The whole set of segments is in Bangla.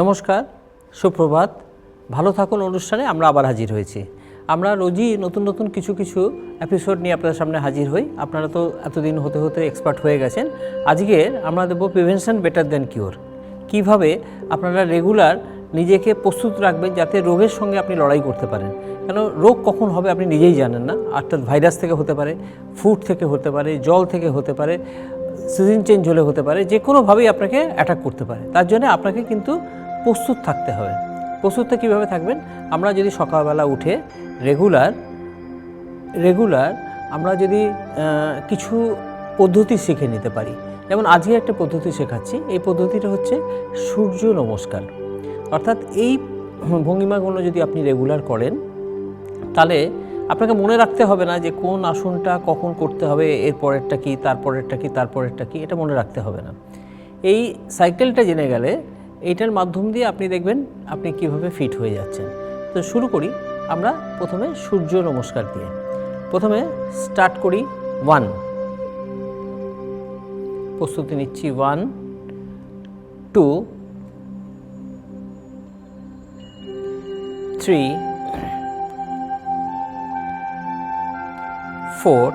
নমস্কার, সুপ্রভাত। ভালো থাকুন অনুষ্ঠানে, আমরা আবার হাজির হয়েছি। আমরা রোজই নতুন নতুন কিছু কিছু এপিসোড নিয়ে আপনাদের সামনে হাজির হই। আপনারা তো এতদিন হতে হতে এক্সপার্ট হয়ে গেছেন। আজকে আমরা দেবো প্রিভেনশন বেটার দেন কিওর কীভাবে আপনারা রেগুলার নিজেকে প্রস্তুত রাখবেন যাতে রোগের সঙ্গে আপনি লড়াই করতে পারেন। কেন, রোগ কখন হবে আপনি নিজেই জানেন না। অর্থাৎ ভাইরাস থেকে হতে পারে ফুড থেকে হতে পারে, জল থেকে হতে পারে সিজন চেঞ্জ হলে হতে পারে যে কোনোভাবেই আপনাকে অ্যাটাক করতে পারে। তার জন্য আপনাকে কিন্তু প্রস্তুত থাকতে হবে। প্রস্তুতটা কীভাবে থাকবেন? আমরা যদি সকালবেলা উঠে রেগুলার রেগুলার আমরা যদি কিছু পদ্ধতি শিখে নিতে পারি। যেমন আজকে একটা পদ্ধতি শেখাচ্ছি। এই পদ্ধতিটা হচ্ছে সূর্য নমস্কার। অর্থাৎ এই ভঙ্গিমাগুলো যদি আপনি রেগুলার করেন, তাহলে আপনাকে মনে রাখতে হবে না যে কোন আসনটা কখন করতে হবে, এর পরেরটা কী তারপরেরটা কী তারপরেরটা কী, এটা মনে রাখতে হবে না। এই সাইকেলটা জেনে গেলে এইটার মাধ্যম দিয়ে আপনি দেখবেন আপনি কীভাবে ফিট হয়ে যাচ্ছেন। তো শুরু করি আমরা প্রথমে সূর্য নমস্কার দিয়ে। প্রথমে স্টার্ট করি ওয়ান প্রস্তুতি নিচ্ছি one two three four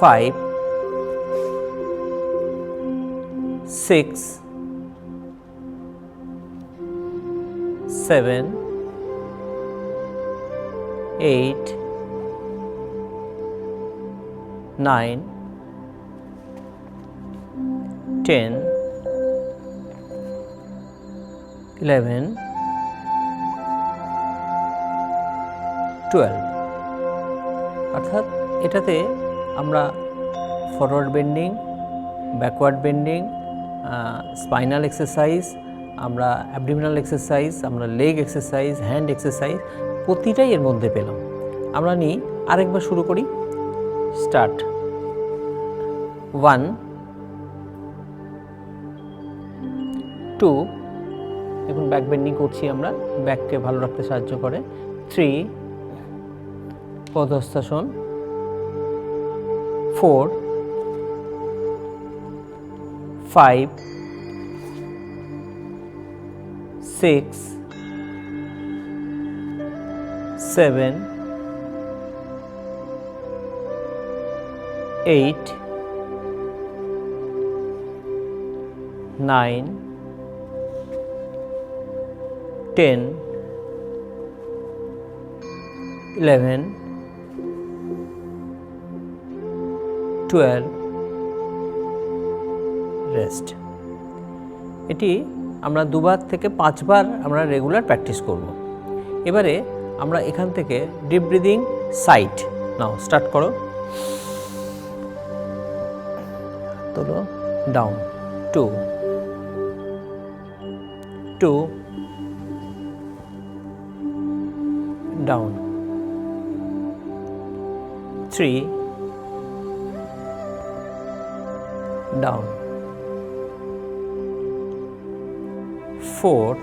five, six, seven, eight, nine, ten, eleven, twelve অর্থাৎ এটাতে আমরা forward bending backward bending spinal exercise আমরা অ্যাবডিমিনাল এক্সারসাইজ আমরা লেগ এক্সারসাইজ হ্যান্ড এক্সারসাইজ প্রতিটাই এর মধ্যে পেলাম। আমরা নিই, আরেকবার শুরু করি। স্টার্ট ওয়ান টু এখন ব্যাক বেন্ডিং করছি আমরা। ব্যাককে ভালো রাখতে সাহায্য করে। Three পদস্থাসন। Four five, six, seven, eight, nine, ten, eleven, twelve. Rest. এটি আমরা দুবার থেকে পাঁচবার আমরা রেগুলার প্র্যাকটিস করব। এবারে আমরা এখান থেকে deep breathing site now start করো। তোলো down. Two. Two. Down. Three. Down. 4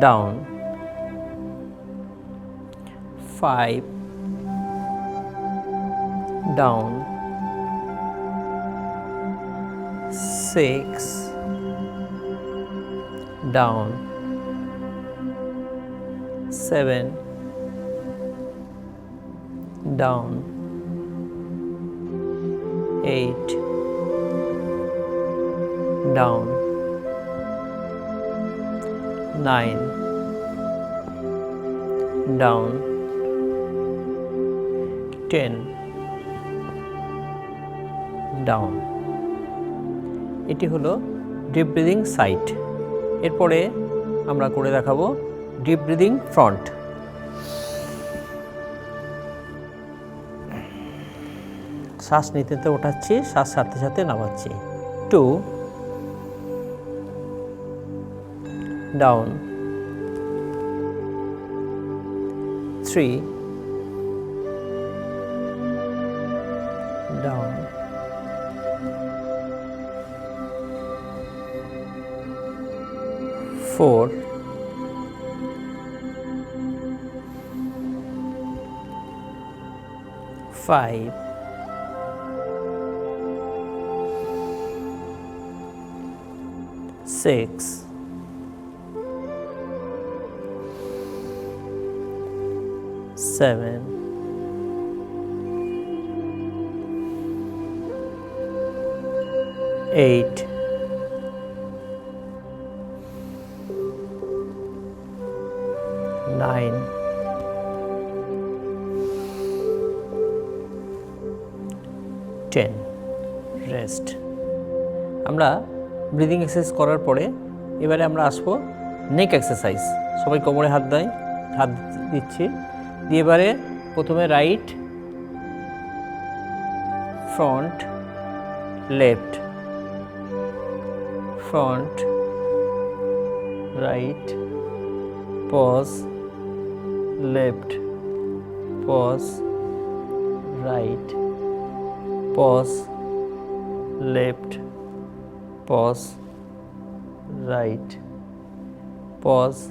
down 5 down 6 down 7 down 8 down. Nine down ten down এটি হলো ডিপ ব্রিদিং সাইট। এরপরে আমরা করে দেখাবো ডিপ ব্রিদিং ফ্রন্ট। শ্বাস নিতে ওঠাচ্ছি, শ্বাস সাথে সাথে নামাচ্ছি। Two. Down three down four, five, six, seven, eight, nine, ten rest আমরা ব্রিদিং এক্সারসাইজ করার পরে এবারে আমরা আসব নেক এক্সারসাইজ সবাই কোমরে হাত দেয় হাত দিচ্ছি। দিয়ে এবারে প্রথমে right front left front right pause left pause right pause, left, pause, right, pause,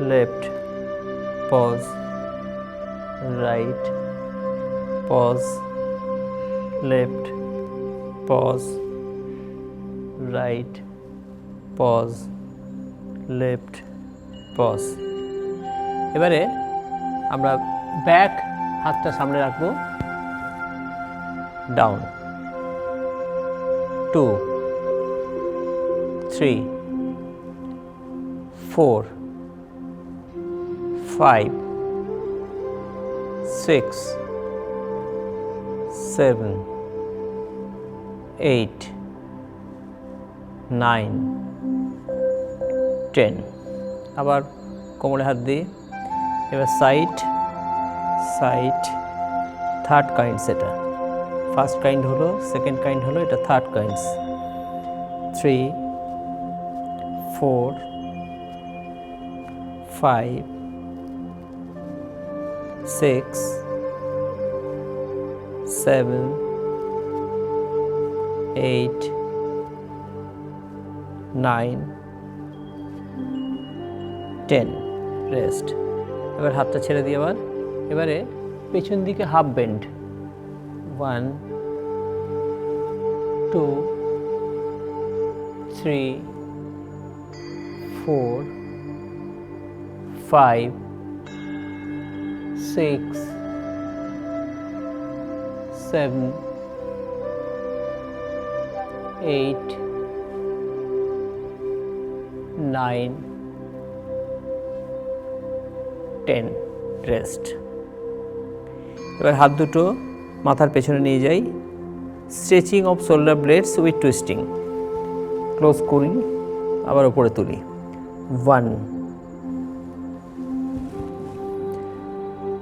left. Pause right pause left pause right pause left pause এবারে আমরা ব্যাক হাতটা সামনে রাখব down two three four five, six, seven, eight, nine ten আবার কোমরে হাত দিই এবার সাইড সাইড থার্ড কাইন্ড সেটা। ফার্স্ট কাইন্ড হলো সেকেন্ড কাইন্ড হলো, এটা third kinds three four five six seven eight nine ten rest এবার হাতটা ছেড়ে দিয়ে আবার। এবারে পেছন দিকে half bend one, two, three, four, five, six, seven, eight, nine, ten. Rest এবার হাত দুটো মাথার পেছনে নিয়ে যাই। Stretching of shoulder blades with twisting close করি আবার উপরে তুলি। One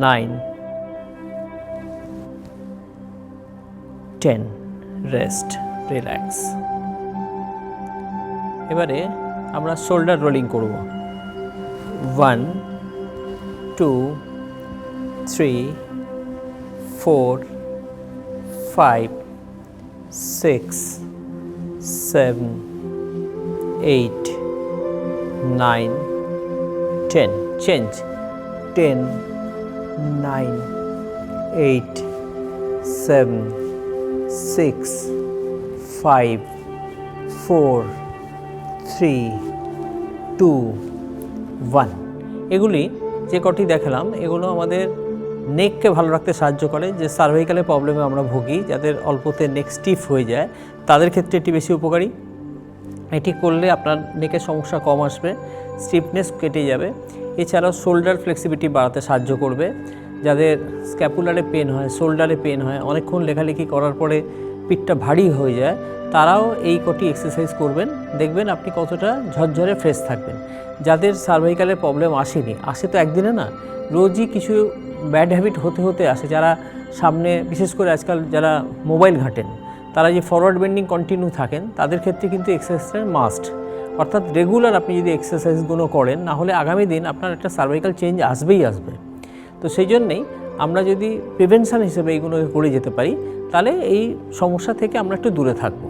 nine, ten. Rest relax এবারে আমরা শোল্ডার রোলিং করব one two three four five six seven, eight, nine, ten. Change. Ten, nine, eight seven six five four three two one. এগুলি যে কটি দেখালাম এগুলো আমাদের নেককে ভালো রাখতে সাহায্য করে যে সার্ভাইকালের প্রবলেমে আমরা ভুগি যাদের অল্পতে নেক স্টিফ হয়ে যায় তাদের ক্ষেত্রে এটি বেশি উপকারী। এটি করলে আপনার নেকের সমস্যা কম আসবে স্টিফনেস কেটে যাবে। এছাড়াও শোল্ডার ফ্লেক্সিবিলিটি বাড়াতে সাহায্য করবে। যাদের স্ক্যাপুলারে পেন হয়, শোল্ডারে পেন হয়, অনেকক্ষণ লেখালেখি করার পরে পিঠটা ভারী হয়ে যায়, তারাও এই কটি এক্সারসাইজ করবেন। দেখবেন আপনি কতটা ঝরঝরে ফ্রেশ থাকবেন। যাদের সার্ভাইকালের প্রবলেম আসেনি, আসে তো একদিনে না, রোজই কিছু ব্যাড হ্যাবিট হতে হতে আসে। যারা সামনে, বিশেষ করে আজকাল যারা মোবাইল ঘাঁটেন, তারা যে ফরওয়ার্ড বেন্ডিং কন্টিনিউ থাকেন, তাদের ক্ষেত্রে কিন্তু এক্সারসাইজটা মাস্ট অর্থাৎ রেগুলার আপনি যদি এক্সারসাইজগুলো করেন না হলে আগামী দিন আপনার একটা সার্ভাইকাল চেঞ্জ আসবেই আসবে। তো সেই জন্যেই আমরা যদি প্রিভেনশান হিসেবে এইগুলোকে করে যেতে পারি, তাহলে এই সমস্যা থেকে আমরা একটু দূরে থাকব।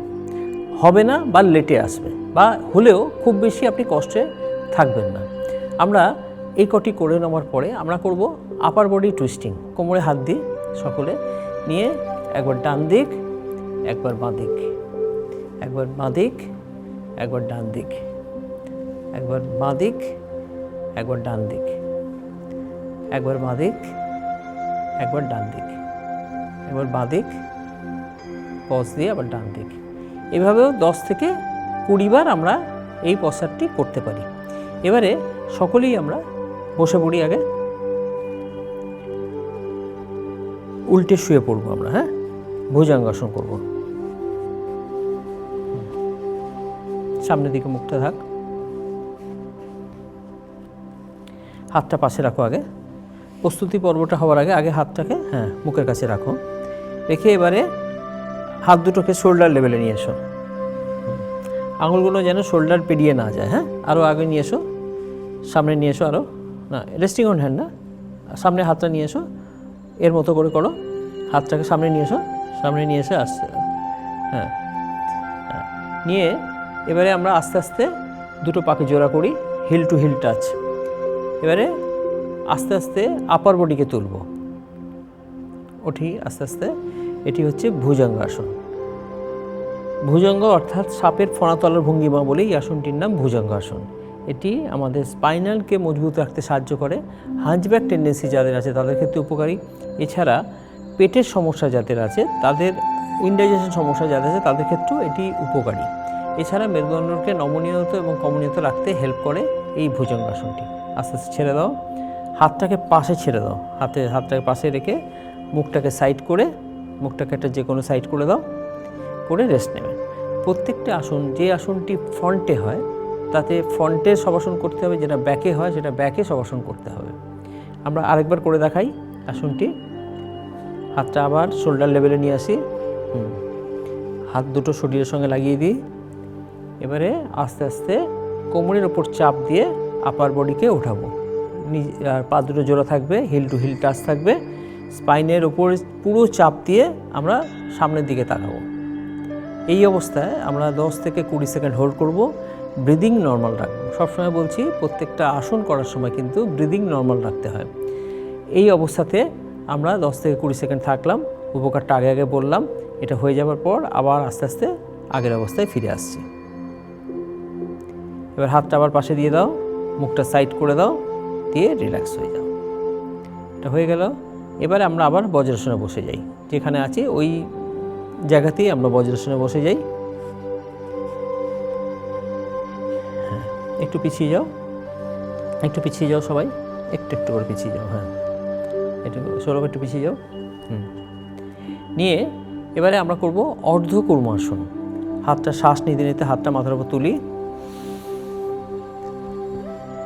হবে না বা লেটে আসবে বা হলেও খুব বেশি আপনি কষ্টে থাকবেন না। আমরা এই কটি করে নেওয়ার পরে আমরা করব আপার বডি টুইস্টিং কোমরে হাত দিই সকলে নিয়ে একবার ডান দিক, একবার বাঁ দিক, একবার বাঁ দিক একবার ডান দিক। একবার বাঁ দিক, একবার ডান দিক। একবার বাঁ দিক, একবার ডান দিক। একবার বাঁ দিক, পজ দিয়ে আবার ডান দিক। এভাবেও দশ থেকে কুড়ি বার আমরা এই পশ্চারটি করতে পারি। এবারে সকলেই আমরা বসে পড়ি আগে। উল্টে শুয়ে পড়ব আমরা হ্যাঁ? ভুজাঙ্গাসন করব। সামনের দিকে মুখটা থাক হাতটা পাশে রাখো আগে। প্রস্তুতি পর্বটা হওয়ার আগে আগে হাতটাকে হ্যাঁ মুখের কাছে রাখো। রেখে এবারে হাত দুটোকে শোল্ডার লেভেলে নিয়ে এসো। আঙুলগুলো যেন শোল্ডার পেরিয়ে না যায় হ্যাঁ আরও আগে নিয়ে এসো। সামনে নিয়ে এসো আরও না রেস্টিং অন হ্যান্ড না। সামনে হাতটা নিয়ে এসো। এর মতো করে করো। হাতটাকে সামনে নিয়ে এসো। সামনে নিয়ে এসে আসছে হ্যাঁ হ্যাঁ। নিয়ে এবারে আমরা আস্তে আস্তে দুটো পাকে জোড়া করি হিল টু হিল টাচ এবারে আস্তে আস্তে আপার বডিকে তুলব। ওঠি আস্তে আস্তে, এটি হচ্ছে ভুজঙ্গাসন ভুজঙ্গ অর্থাৎ সাপের ফণাতলার ভঙ্গিমা বলেই আসনটির নাম ভুজঙ্গাসন এটি আমাদের স্পাইনালকে মজবুত রাখতে সাহায্য করে। হাঞ্চব্যাক টেন্ডেন্সি যাদের আছে তাদের ক্ষেত্রে উপকারী। এছাড়া পেটের সমস্যা যাদের আছে, তাদের ইনডাইজেশন সমস্যা যাদের আছে, তাদের ক্ষেত্রেও এটি উপকারী। এছাড়া মেরুদণ্ডকে নমনীয়ত এবং কমনীয়ত রাখতে হেল্প করে এই ভুজঙ্গাসনটি আস্তে আস্তে ছেড়ে দাও। হাতটাকে পাশে ছেড়ে দাও। হাতে, হাতটাকে পাশে রেখে মুখটাকে সাইড করে, মুখটাকে একটা যে কোনো সাইড করে দাও, করে রেস্ট নেবে। প্রত্যেকটা আসন, যে আসনটি ফ্রন্টে হয়, তাতে ফ্রন্টে সবাসন করতে হবে, যেটা ব্যাকে হয়, সেটা ব্যাকে সবাসন করতে হবে। আমরা আরেকবার করে দেখাই আসনটি। হাতটা আবার শোল্ডার লেভেলে নিয়ে আসি। হাত দুটো শরীরের সঙ্গে লাগিয়ে দিই। এবারে আস্তে আস্তে কোমরের ওপর চাপ দিয়ে আপার বডিকে ওঠাবো। আর পা দুটো জোড়া থাকবে হিল টু হিল টাচ থাকবে। স্পাইনের ওপর পুরো চাপ দিয়ে আমরা সামনের দিকে তাকাবো। এই অবস্থায় আমরা 10 থেকে কুড়ি সেকেন্ড হোল্ড করব ব্রিদিং নর্মাল রাখব। সবসময় বলছি, প্রত্যেকটা আসন করার সময় কিন্তু ব্রিদিং নর্মাল রাখতে হয়। এই অবস্থাতে আমরা 10 থেকে কুড়ি সেকেন্ড থাকলাম, উপকারটা আগে আগে বললাম, এটা হয়ে যাওয়ার পর আবার আস্তে আস্তে আগের অবস্থায় ফিরে আসছি। এবার হাতটা আবার পাশে দিয়ে দাও, মুখটা সাইড করে দাও, দিয়ে রিল্যাক্স হয়ে যাও। এটা হয়ে গেল। এবারে আমরা আবার বজ্রাসনে বসে যাই। যেখানে আছি ওই জায়গাতেই আমরা বজ্রাসনে বসে যাই। হ্যাঁ একটু পিছিয়ে যাও। একটু পিছিয়ে যাও সবাই। একটু একটু করে পিছিয়ে যাও হ্যাঁ। একটু সৌরভ একটু পিছিয়ে যাও। হুম। নিয়ে এবারে আমরা করব অর্ধ কর্মাসন। হাতটা শ্বাস নিতে নিতে হাতটা মাথার উপর তুলি।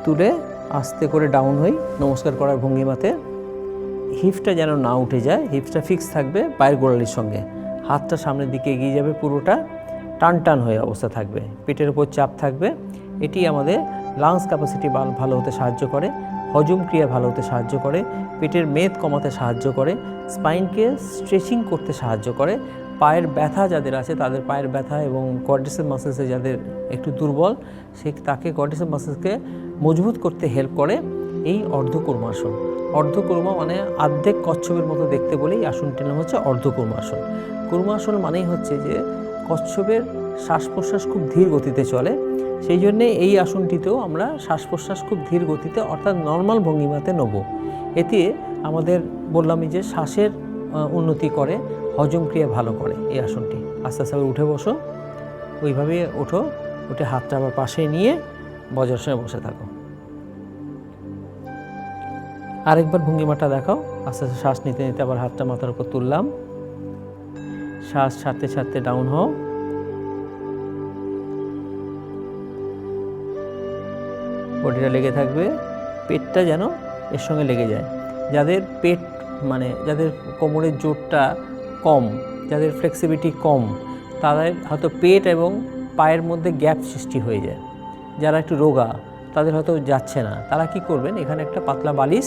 তুলে আস্তে করে ডাউন হই, নমস্কার করার ভঙ্গিমাতে। হিপটা যেন না উঠে যায় হিপসটা ফিক্স থাকবে পায়ের গোড়ালির সঙ্গে। হাতটা সামনের দিকে এগিয়ে যাবে পুরোটা, টান টান হয়ে অবস্থা থাকবে। পেটের উপর চাপ থাকবে। এটি আমাদের লাংস ক্যাপাসিটি ভালো হতে সাহায্য করে, হজম ক্রিয়া ভালো হতে সাহায্য করে, পেটের মেদ কমাতে সাহায্য করে স্পাইনকে স্ট্রেচিং করতে সাহায্য করে পায়ের ব্যথা যাদের আছে, তাদের পায়ের ব্যথা এবং কোয়াড্রিসেপ মাসেলসে যাদের একটু দুর্বল, সে তাকে কোয়াড্রিসেপ মাসেলসকে মজবুত করতে হেল্প করে এই অর্ধকর্মাসন। অর্ধকর্মা মানে আর্ধেক কচ্ছপের মতো দেখতে বলেই আসনটির নাম হচ্ছে অর্ধকর্মাসন। কর্মাসন মানেই হচ্ছে যে কচ্ছপের শ্বাস প্রশ্বাস খুব ধীর গতিতে চলে, সেই জন্যে এই আসনটিতেও আমরা শ্বাস প্রশ্বাস খুব ধীর গতিতে অর্থাৎ নর্মাল ভঙ্গিমাতে নেব। এতে আমাদের বললামই যে শ্বাসের উন্নতি করে হজম ক্রিয়া ভালো করে, এই আসনটি। আস্তে আস্তে উঠে বসো। ওইভাবে ওঠো, উঠে হাতটা আবার পাশে নিয়ে বজ্রাসনে বসে থাকো। আরেকবার ভঙ্গিমাটা দেখাও। আস্তে আস্তে শ্বাস নিতে নিতে আবার হাতটা মাথার উপর তুললাম। শ্বাস ছাড়তে ছাড়তে ডাউন হও। বডিটা লেগে থাকবে। পেটটা যেন এর সঙ্গে লেগে যায়। যাদের পেট মানে যাদের কোমরের জোরটা কম, যাদের ফ্লেক্সিবিলিটি কম, তাদের হয়তো পেট এবং পায়ের মধ্যে গ্যাপ সৃষ্টি হয়ে যায়। যারা একটু রোগা, তাদের হয়তো যাচ্ছে না। তারা কি করবেন? এখানে একটা পাতলা বালিশ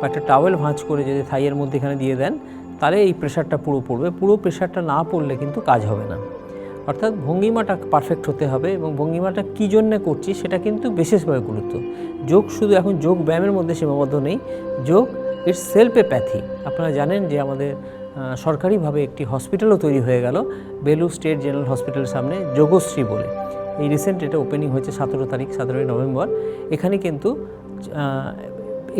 বা একটা টাওয়েল ভাঁজ করে যদি থাইয়ের মধ্যে এখানে দিয়ে দেন, তাহলে এই প্রেশারটা পুরো পড়বে। পুরো প্রেশারটা না পড়লে কিন্তু কাজ হবে না। অর্থাৎ ভঙ্গিমাটা পারফেক্ট হতে হবে এবং ভঙ্গিমাটা কী জন্যে করছি সেটা কিন্তু বিশেষভাবে গুরুত্ব। যোগ শুধু এখন যোগ ব্যায়ামের মধ্যে সীমাবদ্ধ নেই। যোগ ইটস সেলফ এ প্যাথি আপনারা জানেন যে আমাদের সরকারিভাবে একটি হসপিটালও তৈরি হয়ে গেল বেলুর স্টেট জেনারেল হসপিটালের সামনে যোগশ্রী বলে। এই রিসেন্ট এটা ওপেনিং হয়েছে সতেরো তারিখ, সতেরোই নভেম্বর। এখানে কিন্তু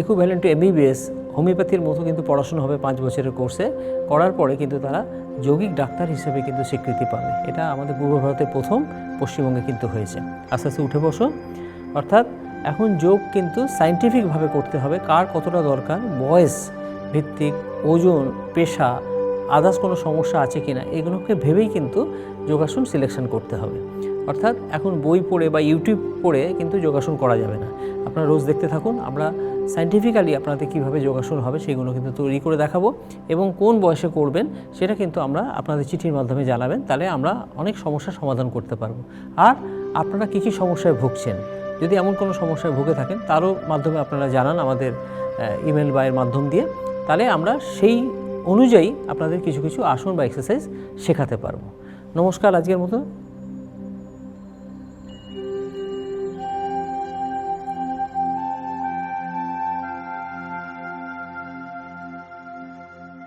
ইকুভ্যালেন্ট টু এমবিবিএস হোমিওপ্যাথির মতো কিন্তু পড়াশোনা হবে পাঁচ বছরের কোর্সে করার পরে কিন্তু তারা যৌগিক ডাক্তার হিসেবে কিন্তু স্বীকৃতি পাবে। এটা আমাদের পূর্ব ভারতের প্রথম, পশ্চিমবঙ্গে কিন্তু হয়েছে। আস্তে আস্তে উঠে বসো। অর্থাৎ এখন যোগ কিন্তু সাইন্টিফিকভাবে করতে হবে, কার কতটা দরকার, বয়স ভিত্তিক ওজন, পেশা আদার্স কোনো সমস্যা আছে কিনা, এগুলোকে ভেবেই কিন্তু যোগাসন সিলেকশন করতে হবে। অর্থাৎ এখন বই পড়ে বা ইউটিউব পড়ে কিন্তু যোগাসন করা যাবে না। আপনারা রোজ দেখতে থাকুন, আমরা সাইন্টিফিক্যালি আপনাদের কীভাবে যোগাসন হবে সেগুলো কিন্তু তৈরি করে দেখাবো এবং কোন বয়সে করবেন সেটা কিন্তু আমরা আপনাদের চিঠির মাধ্যমে জানাবেন, তাহলে আমরা অনেক সমস্যার সমাধান করতে পারব। আর আপনারা কী কী সমস্যায় ভুগছেন? যদি এমন কোনো সমস্যায় ভুগে থাকেন, তারও মাধ্যমে আপনারা জানান আমাদের ইমেল বা এর মাধ্যম দিয়ে। তাহলে আমরা সেই অনুযায়ী আপনাদের কিছু কিছু আসন বা এক্সারসাইজ শেখাতে পারব। নমস্কার আজকের মতো।